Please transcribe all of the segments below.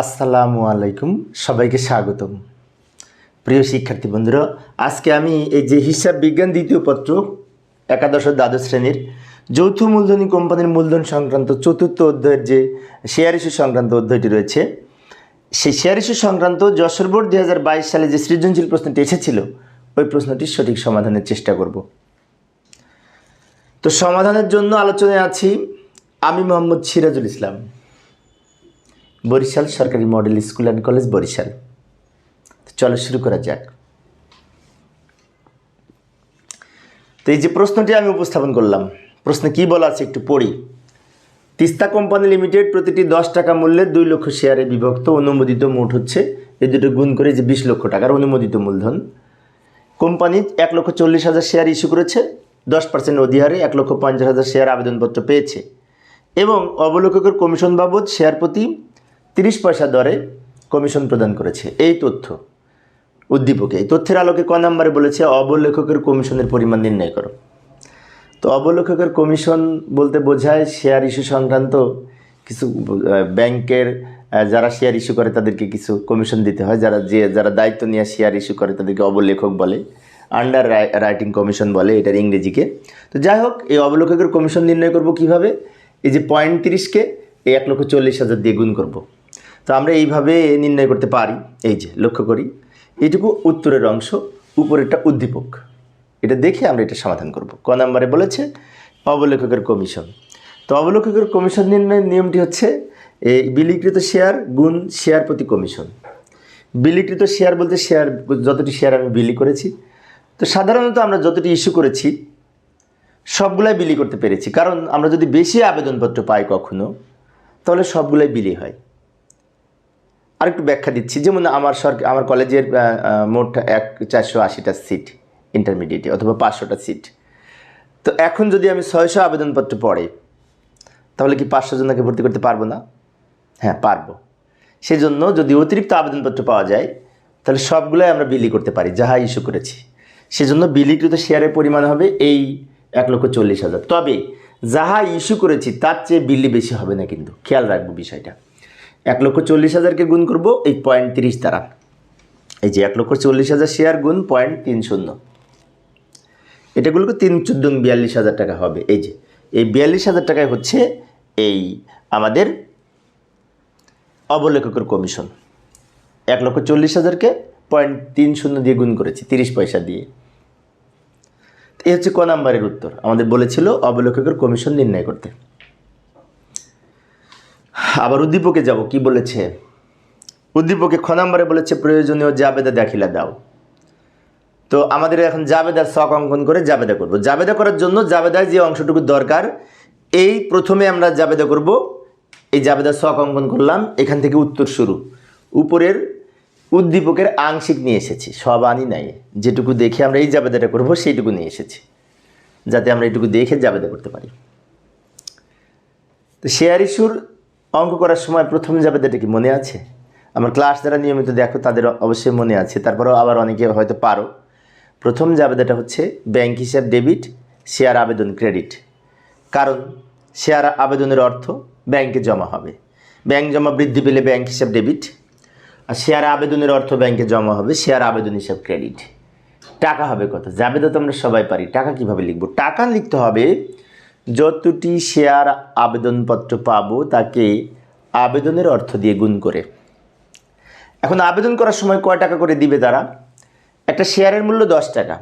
আসসালামু আলাইকুম, সবাইকে স্বাগতম। প্রিয় শিক্ষার্থী বন্ধুরা, আজকে আমি এই যে হিসাব বিজ্ঞান দ্বিতীয় পত্র, একাদশ দ্বাদশ শ্রেণির যৌথ মূলধনী কোম্পানির মূলধন সংক্রান্ত চতুর্থ অধ্যায়ের যে শেয়ার ইস্যু সংক্রান্ত অধ্যায়টি রয়েছে, সেই শেয়ার ইস্যু সংক্রান্ত যশোর বোর্ড দুই হাজার বাইশ সালে যে সৃজনশীল প্রশ্নটি এসেছিল, ওই প্রশ্নটির সঠিক সমাধানের চেষ্টা করব। তো সমাধানের জন্য আলোচনায় আছি আমি মোহাম্মদ সিরাজুল ইসলাম। বরিশাল সরকারি model school and college Barishal. চলো শুরু করা যাক। তো এই যে প্রশ্নটি আমি উপস্থাপন করলাম, প্রশ্নে কি বলা আছে একটু পড়ি। তিস্তা কোম্পানি লিমিটেড প্রতিটি দশ টাকা মূল্যে দুই লক্ষ শেয়ারে বিভক্ত অনুমোদিত মোট হচ্ছে, এই দুটো গুণ করে যে বিশ লক্ষ টাকার অনুমোদিত মূলধন। কোম্পানি এক লক্ষ চল্লিশ হাজার শেয়ার ইস্যু করেছে, দশ পার্সেন্ট অধিহারে এক লক্ষ পঞ্চাশ হাজার শেয়ার আবেদনপত্র পেয়েছে। এবং অবলোককের কমিশন বাবদ শেয়ার প্রতি তিরিশ পয়সা দরে কমিশন প্রদান করেছে। এই তথ্য উদ্দীপকে, এই তথ্যের আলোকে ক নম্বরে বলেছে, অবলেখকের কমিশনের পরিমাণ নির্ণয় করো। তো অবলেখকের কমিশন বলতে বোঝায় শেয়ার ইস্যু সংক্রান্ত কিছু ব্যাংকের যারা শেয়ার ইস্যু করে তাদেরকে কিছু কমিশন দিতে হয়। যারা যে, যারা দায়িত্ব নিয়ে শেয়ার ইস্যু করে তাদেরকে অবলেখক বলে আন্ডার রাইটিং কমিশন বলে, এটার ইংরেজিকে। তো যাই হোক, এই অবলেখকের কমিশন নির্ণয় করব কীভাবে? এই যে পয়েন্ট তিরিশকে এই এক লক্ষ চল্লিশ হাজার দিয়ে গুণ করব। তো আমরা এইভাবে নির্ণয় করতে পারি। এই যে, লক্ষ্য করি। এটুকু উত্তরের অংশ, উপরেরটা উদ্দীপক। এটা দেখে আমরা এটা সমাধান করব। ক নম্বরে বলেছে অবলেখকের কমিশন। তো অবলেখকের কমিশন নির্ণয়ের নিয়মটি হচ্ছে এই বিলিকৃত শেয়ার গুণ শেয়ার প্রতি কমিশন। বিলিকৃত শেয়ার বলতে শেয়ার, যতটি শেয়ার আমি বিলি করেছি। তো সাধারণত আমরা যতটি ইস্যু করেছি, সবগুলাই বিলি করতে পেরেছি। কারণ আমরা যদি বেশি আবেদনপত্র পাই কখনো, তাহলে সবগুলাই বিলি হয়। আরেকটু ব্যাখ্যা দিচ্ছি। যেমন আমার সরকার, আমার কলেজের মোট এক চারশো আশিটা সিট ইন্টারমিডিয়েটে অথবা পাঁচশোটা সিট। তো এখন যদি আমি ছয়শো আবেদনপত্র পড়ে, তাহলে কি পাঁচশো জনকে ভর্তি করতে পারব না? হ্যাঁ পারব। সেজন্য যদি অতিরিক্ত আবেদনপত্র পাওয়া যায়, তাহলে সবগুলোই আমরা বিলি করতে পারি, যাহা ইস্যু করেছি। সেজন্য বিলিকৃত শেয়ারের পরিমাণ হবে এই এক লক্ষ চল্লিশ হাজার। তবে যাহা ইস্যু করেছি, তার চেয়ে বিলি বেশি হবে না কিন্তু। খেয়াল রাখব বিষয়টা। এক লক্ষ চল্লিশ হাজারকে গুণ করব, এই পয়েন্ট তিরিশ দ্বারা। এই যে এক লক্ষ চল্লিশ হাজার শেয়ার গুণ পয়েন্ট তিন শূন্য। এটাগুলোকে তিন চোদ্দ বিয়াল্লিশ হাজার টাকা হবে। এই যে, এই বিয়াল্লিশ হাজার টাকায় হচ্ছে এই আমাদের অবলেখকের কমিশন এক লক্ষ চল্লিশ হাজারকে পয়েন্ট তিন শূন্য দিয়ে গুণ করেছি, তিরিশ পয়সা দিয়ে। এই হচ্ছে ক নাম্বারের উত্তর। আমাদের বলেছিল অবলেখকের কমিশন নির্ণয় করতে। আবার উদ্দীপকে যাব, কি বলেছে? উদ্দীপকে খ নাম্বারে বলেছে, প্রয়োজনীয় জাবেদা দাখিলা দাও। তো আমাদের এখন জাবেদার শখ অঙ্কন করে জাবেদা করব। জাবেদা করার জন্য জাবেদায় যে অংশটুকু দরকার, এই প্রথমে আমরা জাবেদা করব। এই জাবেদার শখ অঙ্কন করলাম, এখান থেকে উত্তর শুরু। উপরের উদ্দীপকের আংশিক নিয়ে এসেছি, সব আনি নাই। যেটুকু দেখে আমরা এই জাবেদাটা করব, সেইটুকু নিয়ে এসেছি, যাতে আমরা এটুকু দেখে জাবেদা করতে পারি। তো শেয়ার ইস্যুর অঙ্ক করার সময় প্রথম জাবেদাটা কি মনে আছে? আমার ক্লাস যারা নিয়মিত দেখো, তাদের অবশ্যই মনে আছে। তারপরেও আবার অনেকে হয়তো পারো। প্রথম জাবেদাটা হচ্ছে ব্যাংক হিসাব ডেবিট শেয়ার আবেদন ক্রেডিট কারণ শেয়ার আবেদনের অর্থ ব্যাংকে জমা হবে। ব্যাংক জমা বৃদ্ধি পেলে ব্যাংক হিসাব ডেবিট আর শেয়ার আবেদনের অর্থ ব্যাংকে জমা হবে শেয়ার আবেদন হিসাব ক্রেডিট টাকা হবে কত? জাবেদা তো আমরা সবাই পারি। টাকা কীভাবে লিখব? টাকা লিখতে হবে যতটি শেয়ার আবেদনপত্র পাব তাকে আবেদনের অর্থ দিয়ে গুণ করে। এখন আবেদন করার সময় কয় টাকা করে দিবে তারা? একটা শেয়ারের মূল্য দশ টাকা,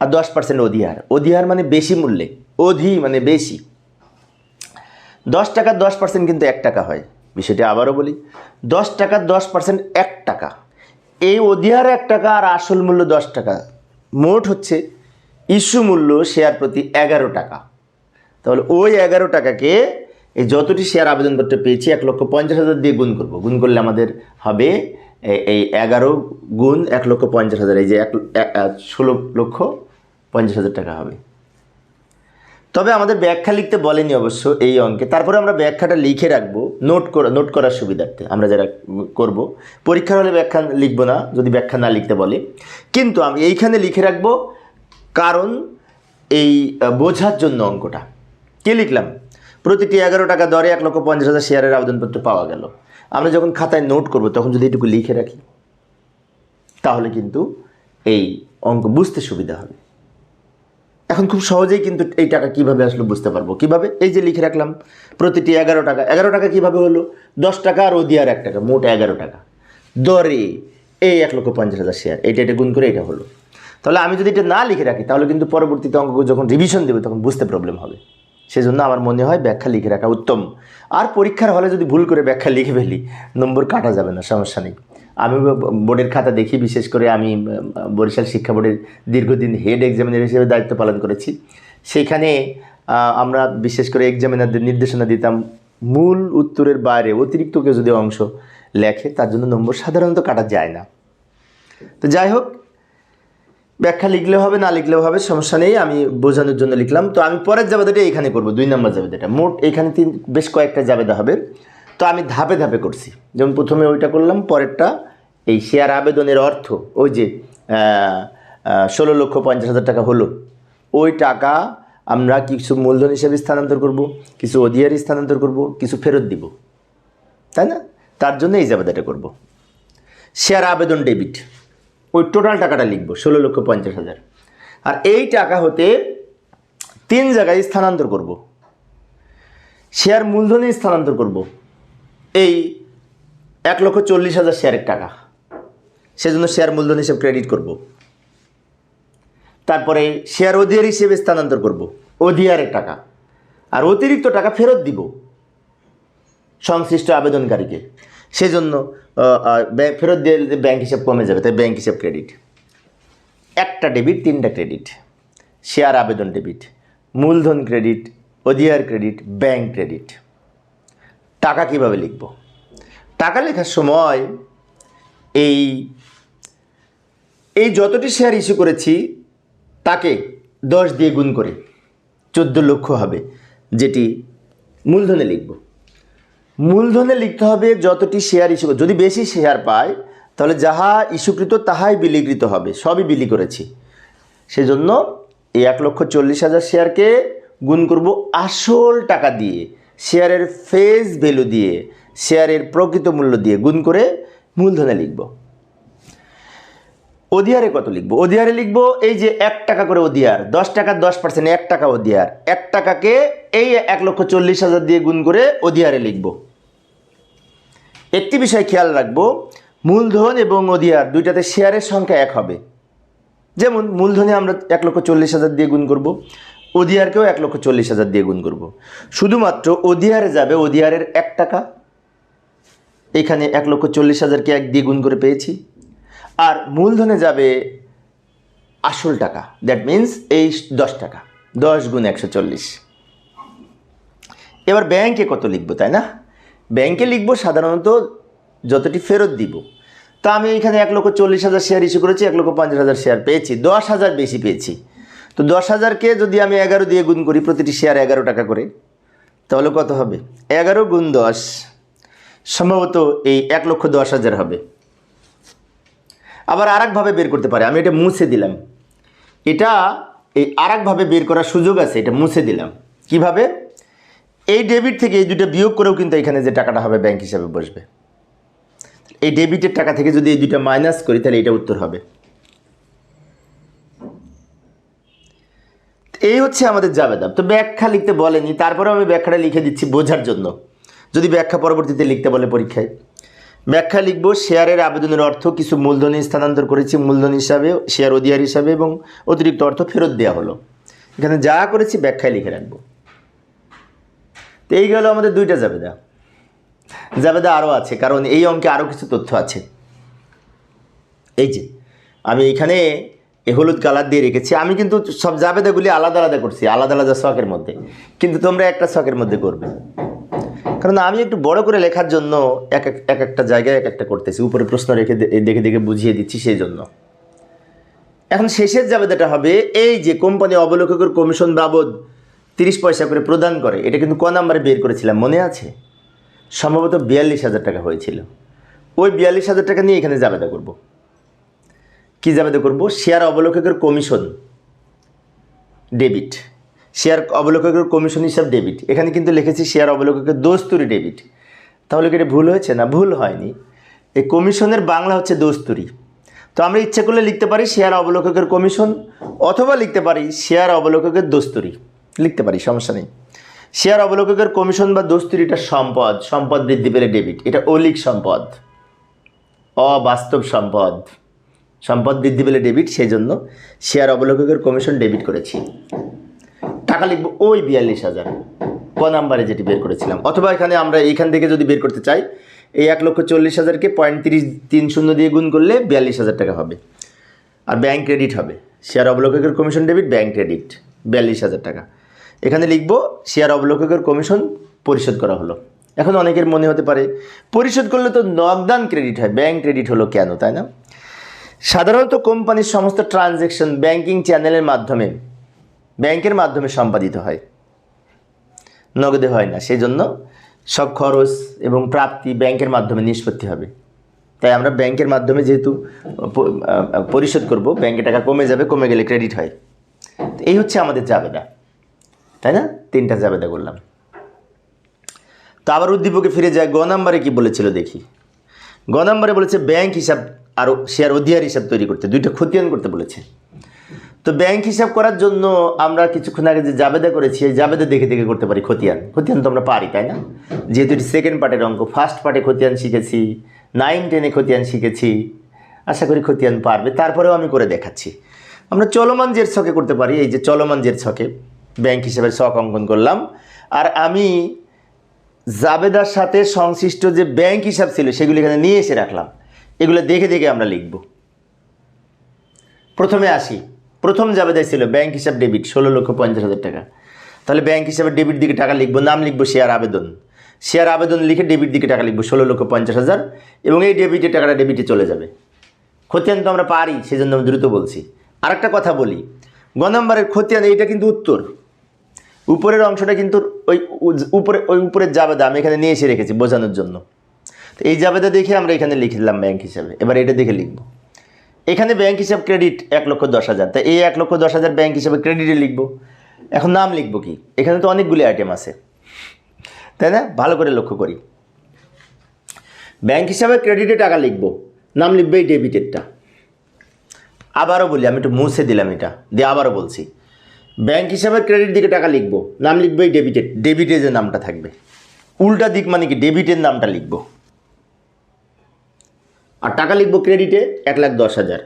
আর দশ পার্সেন্ট অধিহার। অধিহার মানে বেশি মূল্যে, অধি মানে বেশি। দশ টাকার দশ পার্সেন্ট কিন্তু এক টাকা হয়, বিষয়টি আবারও বলি। দশ টাকার দশ পার্সেন্ট এক টাকা। এই অধিহার এক টাকা আর আসল মূল্য দশ টাকা। মোট হচ্ছে ইস্যু মূল্য শেয়ার প্রতি এগারো টাকা। তাহলে ওই এগারো টাকাকে এই যতটি শেয়ার আবেদনপত্র পেয়েছি এক লক্ষ পঞ্চাশ হাজার দিয়ে গুণ করব। গুণ করলে আমাদের হবে এই এগারো গুণ এক লক্ষ পঞ্চাশ হাজার। এই যে এক ষোলো লক্ষ পঞ্চাশ হাজার টাকা হবে। তবে আমাদের ব্যাখ্যা লিখতে বলেনি অবশ্য এই অঙ্কে। তারপরে আমরা ব্যাখ্যাটা লিখে রাখব নোট করা নোট করার সুবিধার্থে। আমরা যারা করব, পরীক্ষার হলে ব্যাখ্যা লিখব না, যদি ব্যাখ্যা না লিখতে বলে। কিন্তু আমি এইখানে লিখে রাখব কারণ এই বোঝার জন্য অঙ্কটা। কে লিখলাম? প্রতিটি এগারো টাকা দরে এক লক্ষ পঞ্চাশ হাজার শেয়ারের আবেদনপত্র পাওয়া গেল। আমরা যখন খাতায় নোট করব, তখন যদি এটুকু লিখে রাখি, তাহলে কিন্তু এই অঙ্ক বুঝতে সুবিধা হবে। এখন খুব সহজেই কিন্তু এই টাকা কীভাবে আসলো বুঝতে পারব। কীভাবে? এই যে লিখে রাখলাম, প্রতিটি এগারো টাকা। এগারো টাকা কীভাবে হলো? দশ টাকা আর ওদিয়ার এক টাকা, মোট এগারো টাকা। দরে এই এক লক্ষ পঞ্চাশ হাজার শেয়ার, এটা এটা গুণ করে এটা হলো। তাহলে আমি যদি এটা না লিখে রাখি, তাহলে কিন্তু পরবর্তীতে অঙ্ক যখন রিভিশন দেবে, তখন বুঝতে প্রবলেম হবে। সেজন্য আমার মনে হয় ব্যাখ্যা লিখে রাখা উত্তম। আর পরীক্ষার হলে যদি ভুল করে ব্যাখ্যা লিখে ফেলি, নম্বর কাটা যাবে না, সমস্যা নেই। আমি বোর্ডের খাতা দেখি, বিশেষ করে আমি বরিশাল শিক্ষা বোর্ডের দীর্ঘদিন হেড এক্সামিনার হিসেবে দায়িত্ব পালন করেছি। সেখানে আমরা বিশেষ করে এক্সামিনারদের নির্দেশনা দিতাম, মূল উত্তরের বাইরে অতিরিক্ত কেউ যদি অংশ লেখে, তার জন্য নম্বর সাধারণত কাটা যায় না। তো যাই হোক ব্যাখ্যা লিখলেও হবে, না লিখলেও হবে, সমস্যা নেই, আমি বোঝানোর জন্য লিখলাম। তো আমি পরের জাবেদাটা এখানে করব, দুই নম্বর জাবেদাটা। মোট এখানে তিন, বেশ কয়েকটা জাবেদা হবে। তো আমি ধাপে ধাপে করছি। যেমন প্রথমে ওইটা করলাম, পরেরটা এই শেয়ার আবেদনের অর্থ, ওই যে ষোলো লক্ষ পঞ্চাশ হাজার টাকা হলো। ওই টাকা আমরা কিছু মূলধন হিসেবে স্থানান্তর করব, কিছু অধিয়ারি স্থানান্তর করব, কিছু ফেরত দিব। তাই না? তার জন্য এই জাবেদাটা করব। শেয়ার আবেদন ডেবিট। ওই টোটাল টাকাটা লিখব, ষোলো লক্ষ পঞ্চাশ হাজার। আর এই টাকা হতে তিন জায়গায় স্থানান্তর করব। শেয়ার মূলধনে স্থানান্তর করব। এই এক লক্ষ চল্লিশ হাজার শেয়ারের টাকা। সেজন্য শেয়ার মূলধন হিসেবে ক্রেডিট করব। তারপরে শেয়ার অধিয়ার হিসেবে স্থানান্তর করব। অধিয়ারের টাকা। আর অতিরিক্ত টাকা ফেরত দিব। সংশ্লিষ্ট আবেদনকারীকে। সেজন্য ফেরত দিয়ে দিলে ব্যাংক হিসাব কমে যাবে, তাই ব্যাঙ্ক হিসাব ক্রেডিট একটা ডেবিট তিনটা ক্রেডিট শেয়ার আবেদন ডেবিট মূলধন ক্রেডিট অধিয়ার ক্রেডিট ব্যাংক ক্রেডিট টাকা কীভাবে লিখব? টাকা লেখার সময় এই এই যতটি শেয়ার ইস্যু করেছি, তাকে দশ দিয়ে গুণ করে, চোদ্দ লক্ষ হবে, যেটি মূলধনে লিখব। মূলধনে লিখতে হবে যতটি শেয়ার ইস্যু যদি বেশি শেয়ার পায়, তাহলে যাহা ইস্যুকৃত তাহাই বিলিকৃত হবে, সবই বিলি করেছি। সেজন্য এই এক লক্ষ চল্লিশ হাজার শেয়ারকে গুণ করব আসল টাকা দিয়ে, শেয়ারের ফেস ভ্যালু দিয়ে, শেয়ারের প্রকৃত মূল্য দিয়ে গুণ করে মূলধনে লিখব। অধিয়ারে কত লিখব? অধিয়ারে লিখব এই যে এক টাকা করে অধিয়ার দশ টাকার দশ পার্সেন্ট, এক টাকা অধিয়ার এক টাকাকে এই এক লক্ষ চল্লিশ হাজার দিয়ে গুণ করে অধিয়ারে লিখব। একটি বিষয় খেয়াল রাখব, মূলধন এবং অধিয়ার দুইটাতে শেয়ারের সংখ্যা এক হবে। যেমন মূলধনে আমরা এক লক্ষ চল্লিশ হাজার দিয়ে গুণ করব অধিয়ারকেও এক লক্ষ চল্লিশ হাজার দিয়ে গুণ করব। শুধুমাত্র অধিয়ারে যাবে অধিয়ারের এক টাকা। এখানে এক লক্ষ চল্লিশ হাজারকে এক দিয়ে গুণ করে পেয়েছি। আর মূলধনে যাবে আসল টাকা। দ্যাট মিন্স এই দশ টাকা। দশ গুণ একশো চল্লিশ। এবার ব্যাংকে কত লিখব, তাই না? ব্যাংকে লিখব সাধারণত যতটি ফেরত দিব। তা আমি এখানে এক লক্ষ চল্লিশ হাজার শেয়ার ইস্যু করেছি, এক লক্ষ পঞ্চাশ হাজার শেয়ার পেয়েছি। দশ হাজার বেশি পেয়েছি। তো দশ হাজারকে যদি আমি এগারো দিয়ে গুণ করি প্রতিটি শেয়ার এগারো টাকা করে, তাহলে কত হবে? এগারো গুণ দশ, সম্ভবত এই এক লক্ষ দশ হাজার হবে। আবার আরেকভাবে বের করতে পারে। আমি এটা মুছে দিলাম। এটা এই আরেকভাবে বের করার সুযোগ আছে, এটা মুছে দিলাম। কীভাবে? এই ডেবিট থেকে এই দুটো বিয়োগ করেও কিন্তু এখানে যে টাকাটা হবে ব্যাংক হিসাবে বসবে। এই ডেবিটের টাকা থেকে যদি এই দুইটা মাইনাস করি, তাহলে এটা উত্তর হবে। এই হচ্ছে আমাদের জাবেদা। তো ব্যাখ্যা লিখতে বলেনি তারপরে আমি ব্যাখ্যাটা লিখে দিচ্ছি বোঝার জন্য। যদি ব্যাখ্যা পরবর্তীতে লিখতে বলে পরীক্ষায়। ব্যাখ্যা লিখব, শেয়ারের আবেদনের অর্থ কিছু মূলধনে স্থানান্তর করেছি, মূলধন হিসাবে, শেয়ার অধিয়ার হিসাবে এবং অতিরিক্ত অর্থ ফেরত দেওয়া হলো। এখানে যা করেছি ব্যাখ্যায় লিখে রাখব। তো এই গেল আমাদের দুইটা জাবেদা। জাবেদা আরও আছে, কারণ এই অঙ্কে আরও কিছু তথ্য আছে। এই যে, আমি এখানে এ হলুদ কালার দিয়ে রেখেছি। আমি কিন্তু সব জাবেদাগুলি আলাদা আলাদা করছি, আলাদা আলাদা শখের মধ্যে। কিন্তু তোমরা একটা শখের মধ্যে করবে। কারণ আমি একটু বড় করে লেখার জন্য এক এক এক একটা জায়গায় এক একটা করতেছি। উপরে প্রশ্ন রেখে দেখে দেখে বুঝিয়ে দিচ্ছি সেই জন্য। এখন শেষের জাবেদাটা হবে, এই যে কোম্পানি অবলোককের কমিশন বাবদ তিরিশ পয়সা করে প্রদান করে, এটা কিন্তু ক নাম্বারে বের করেছিলাম, মনে আছে? সম্ভবত বিয়াল্লিশ হাজার টাকা হয়েছিল। ওই বিয়াল্লিশ হাজার টাকা নিয়ে এখানে জাবেদা করব। কি জাবেদা করব? শেয়ার অবলোককের কমিশন। ডেবিট। শেয়ার অবলোককের কমিশন হিসাব ডেবিট এখানে কিন্তু লিখেছি শেয়ার অবলোককের দোস্তুরি ডেবিট তাহলে কি এটা ভুল হয়েছে? না, ভুল হয়নি। এই কমিশনের বাংলা হচ্ছে দোস্তুরি। তো আমরা ইচ্ছে করলে লিখতে পারি শেয়ার অবলোককের কমিশন অথবা লিখতে পারি শেয়ার অবলোককের দোস্তুরি। লিখতে পারি, সমস্যা নেই। শেয়ার অবলোককের কমিশন বা দোস্তুরিটা সম্পদ সম্পদ বৃদ্ধি পেলে ডেবিট এটা অলিক সম্পদ। অবাস্তব সম্পদ। সম্পদ বৃদ্ধি পেলে ডেবিট সেই জন্য শেয়ার অবলোককের কমিশন ডেবিট করেছি। টাকা লিখব ওই বিয়াল্লিশ হাজার। ক নাম্বারে যেটি বের করেছিলাম। অথবা এখানে আমরা এখান থেকে যদি বের করতে চাই, এই এক লক্ষ চল্লিশ হাজারকে পয়েন্ট তিরিশ তিন শূন্য দিয়ে গুণ করলে বিয়াল্লিশ হাজার টাকা হবে। আর ব্যাংক ক্রেডিট হবে। শেয়ার অবলোককের কমিশন ডেবিট ব্যাংক ক্রেডিট বিয়াল্লিশ হাজার টাকা। এখানে লিখব শেয়ার অবলোককের কমিশন পরিশোধ করা হলো। এখন অনেকের মনে হতে পারে, পরিশোধ করলে তো নগদান ক্রেডিট হয়। ব্যাংক ক্রেডিট হলো কেন, তাই না? সাধারণত কোম্পানির সমস্ত ট্রানজ্যাকশন ব্যাংকিং চ্যানেলের মাধ্যমে ব্যাংকের মাধ্যমে সম্পাদিত হয়। নগদে হয় না। সেই জন্য সব খরচ এবং প্রাপ্তি ব্যাংকের মাধ্যমে নিষ্পত্তি হবে। তাই আমরা ব্যাংকের মাধ্যমে যেহেতু পরিশোধ করব, ব্যাংকে টাকা কমে যাবে, কমে গেলে ক্রেডিট হয়। এই হচ্ছে আমাদের জাবেদা। তাই না? তিনটা জাবেদা করলাম। তো আবার উদ্দীপকে ফিরে যায় গ নাম্বারে কি বলেছিল দেখি। গ নাম্বারে বলেছে, ব্যাংক হিসাব আরও শেয়ার অধিয়ার হিসাব তৈরি করতে। দুইটা খতিয়ান করতে বলেছে। তো ব্যাংক হিসাব করার জন্য আমরা কিছুক্ষণ আগে যে জাবেদা করেছি, এই জাবেদা দেখে দেখে করতে পারি খতিয়ান। খতিয়ান তো আমরা পারি, তাই না? যেহেতু এটি সেকেন্ড পার্টের অঙ্ক ফার্স্ট পার্টে খতিয়ান শিখেছি নাইন টেনে খতিয়ান শিখেছি, আশা করি খতিয়ান পারবে। তারপরেও আমি করে দেখাচ্ছি। আমরা চলমান জের ছকে করতে পারি, এই যে চলমান জের ছকে ব্যাংক হিসাবে শখ অঙ্কন করলাম। আর আমি জাবেদার সাথে সংশ্লিষ্ট যে ব্যাংক হিসাব ছিল, সেগুলি এখানে নিয়ে এসে রাখলাম। এগুলো দেখে দেখে আমরা লিখব। প্রথমে আসি। প্রথম জাবেদায় ছিল ব্যাংক হিসাব ডেবিট ষোলো লক্ষ পঞ্চাশ হাজার টাকা। তাহলে ব্যাংক হিসাবে ডেবিট দিকে টাকা লিখব, নাম লিখব শেয়ার আবেদন। শেয়ার আবেদন লিখে ডেবিট দিকে টাকা লিখব, ষোলো লক্ষ পঞ্চাশ হাজার এবং এই ডেবিটের টাকাটা ডেবিটে চলে যাবে। খতিয়ান তো আমরা পারি সেই জন্য আমি দ্রুত বলছি। আরেকটা কথা বলি, গ নম্বরের খতিয়ান, এইটা কিন্তু উত্তর। উপরের অংশটা কিন্তু ওই উপরে ওই উপরের জাবেদা আমি এখানে নিয়ে এসে রেখেছি বোঝানোর জন্য। তো এই জাবেদা দেখে আমরা এখানে লিখে দিলাম ব্যাংক হিসাবে, এবার এটা দেখে লিখব। এখানে ব্যাংক হিসাব ক্রেডিট এক লক্ষ দশ হাজার। তা এই এক লক্ষ দশ হাজার ব্যাংক হিসাবে ক্রেডিটে লিখব। এখন নাম লিখব কি? এখানে তো অনেকগুলি আইটেম আছে। তাই না? ভালো করে লক্ষ্য করি। ব্যাংক হিসাবে ক্রেডিটে টাকা লিখব। নাম লিখবে এই ডেবিটেরটা আবারও বলি, আমি একটু মুছে দিলাম এটা। দিয়ে আবারও বলছি। ব্যাংক হিসাবে ক্রেডিট দিকে টাকা লিখব। নাম লিখব এই ডেবিটের ডেবিটে যে নামটা থাকবে। উল্টা দিক মানে কি? ডেবিটের নামটা লিখব। আর টাকা লিখব ক্রেডিটে এক লাখ দশ হাজার।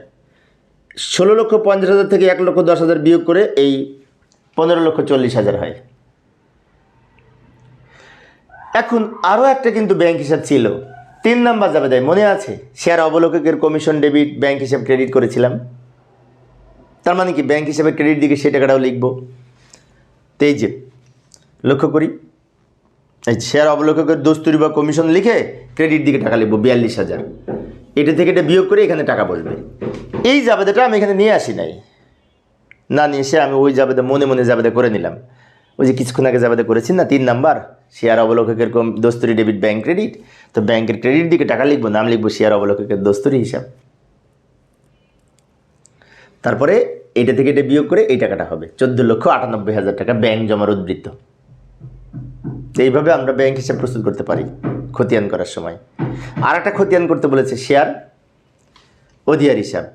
ষোলো লক্ষ পঞ্চাশ হাজার থেকে এক লক্ষ দশ হাজার বিয়োগ করে এই পনেরো লক্ষ চল্লিশ হাজার হয়। এখন আরও একটা কিন্তু ব্যাংক হিসাব ছিল। তিন নাম্বার যাবে দেয়, মনে আছে? শেয়ার অবলোককের কমিশন ডেবিট ব্যাংক হিসাব ক্রেডিট করেছিলাম। তার মানে কি ব্যাংক হিসাবে ক্রেডিট দিকে সেই টাকাটাও লিখব। তো এই যে, লক্ষ্য করি। এই শেয়ার অবলোককের দোস্তুরি বা কমিশন লিখে ক্রেডিট দিকে টাকা লিখব, বিয়াল্লিশ হাজার। এটা থেকে এটা বিয়োগ করে এখানে টাকা বসবে। এই জাবেদাটা আমি এখানে নিয়ে আসি নাই। না নিয়ে এসে আমি ওই জাবেদা মনে মনে জাবেদা করে নিলাম। ওই যে কিছুক্ষণ আগে জাবেদা করেছি না, তিন নাম্বার শেয়ার অবলোককের কম দোস্তরি ডেবিট ব্যাংক ক্রেডিট তো ব্যাংকের ক্রেডিট দিকে টাকা লিখব, নাম লিখব শেয়ার অবলোককের দোস্তরি হিসাব। তারপরে এটা থেকে এটা বিয়োগ করে এই টাকাটা হবে। চোদ্দ লক্ষ আটানব্বই হাজার টাকা ব্যাংক জমার উদ্বৃত্ত। এইভাবে আমরা ব্যাংক হিসাব প্রস্তুত করতে পারি খতিয়ান করার সময়। আর একটা খতিয়ান করতে বলেছে শেয়ার অধিয়ার হিসাব।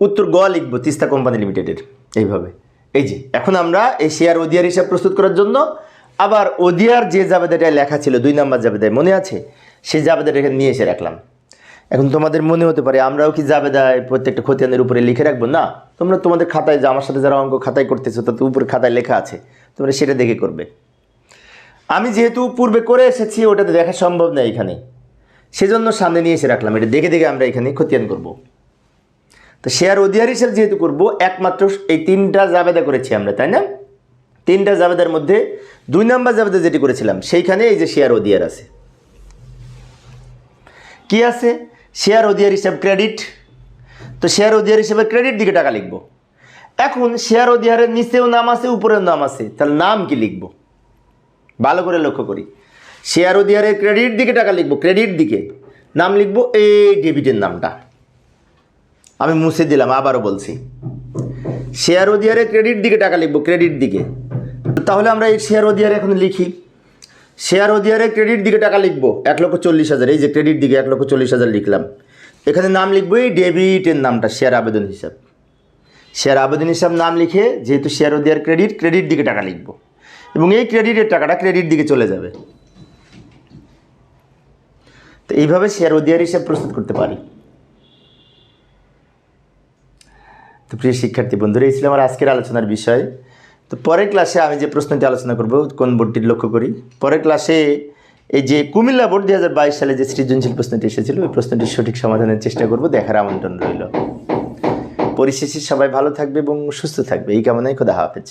উত্তর গ লিখব, তিস্তা কোম্পানি লিমিটেডের, এইভাবে। এই যে, এখন আমরা এই শেয়ার অধিয়ার হিসাব প্রস্তুত করার জন্য, আবার অধিয়ার যে জাবেদাটায় লেখা ছিল, দুই নাম্বার জাবেদায় মনে আছে? সেই জাবেদাটা এখানে নিয়ে এসে রাখলাম। এখন তোমাদের মনে হতে পারে, আমরাও কি জাবেদায় প্রত্যেকটা খতিয়ানের উপরে লিখে রাখব? না। তোমরা তোমাদের খাতায় যে আমার সাথে যারা অঙ্ক খাতায় করতেছো তাতে উপরে খাতায় লেখা আছে। তোমরা সেটা দেখে করবে। আমি যেহেতু পূর্বে করে এসেছি, ওটাতে দেখা সম্ভব না এখানে। সেজন্য সামনে নিয়ে এসে রাখলাম। এটা দেখে দেখে আমরা এখানে খতিয়ান করব। তো শেয়ার অধিয়ার হিসেবে যেহেতু করব, একমাত্র এই তিনটা জাবেদা করেছি আমরা, তাই না? তিনটা জাবেদার মধ্যে দুই নাম্বার জাবেদা যেটি করেছিলাম, সেইখানে এই যে শেয়ার অধিয়ার আছে। কি আছে? শেয়ার অধিয়ার হিসাব ক্রেডিট তো শেয়ার অধিয়ার হিসেবে ক্রেডিট দিকে টাকা লিখব। এখন শেয়ার অধিয়ারের নিচেও নাম আছে, উপরেও নাম আছে, তাহলে নাম কি লিখব? ভালো করে লক্ষ্য করি। শেয়ার অধিয়ারের ক্রেডিট দিকে টাকা লিখব ক্রেডিট দিকে। নাম লিখব, এই ডেবিটের নামটা। আমি মুছে দিলাম, আবারও বলছি। শেয়ার অধিয়ারে ক্রেডিট দিকে টাকা লিখব ক্রেডিট দিকে। তাহলে আমরা এই শেয়ার অধিয়ারে এখন লিখি। শেয়ার অধিয়ারে ক্রেডিট দিকে টাকা লিখব, এক লক্ষ চল্লিশ হাজার। এই যে ক্রেডিট দিকে এক লক্ষ চল্লিশ হাজার লিখলাম। এখানে নাম লিখব, এই ডেবিটের নামটা শেয়ার আবেদন হিসাব। শেয়ার আবেদন হিসাব নাম লিখে, যেহেতু শেয়ার অধিয়ার ক্রেডিট ক্রেডিট দিকে টাকা লিখব। এবং এই ক্রেডিটের টাকাটা ক্রেডিট দিকে চলে যাবে। তো এইভাবে শেয়ার অধিয়ার হিসাব প্রস্তুত করতে পারি। তো প্রিয় শিক্ষার্থী বন্ধুরা, এই ছিল আমার আজকের আলোচনার বিষয়। তো পরের ক্লাসে আমি যে প্রশ্নটি আলোচনা করব, কোন বোর্ডটির লক্ষ্য করি? পরের ক্লাসে এই যে কুমিল্লা বোর্ড দুই হাজার বাইশ সালে যে সৃজনশীল প্রশ্নটি এসেছিল, ওই প্রশ্নটির সঠিক সমাধানের চেষ্টা করব, দেখার আমন্ত্রণ রইল। পরিশেষে সবাই ভালো থাকবে এবং সুস্থ থাকবে। এই কামনায় খোদা হাফেজ।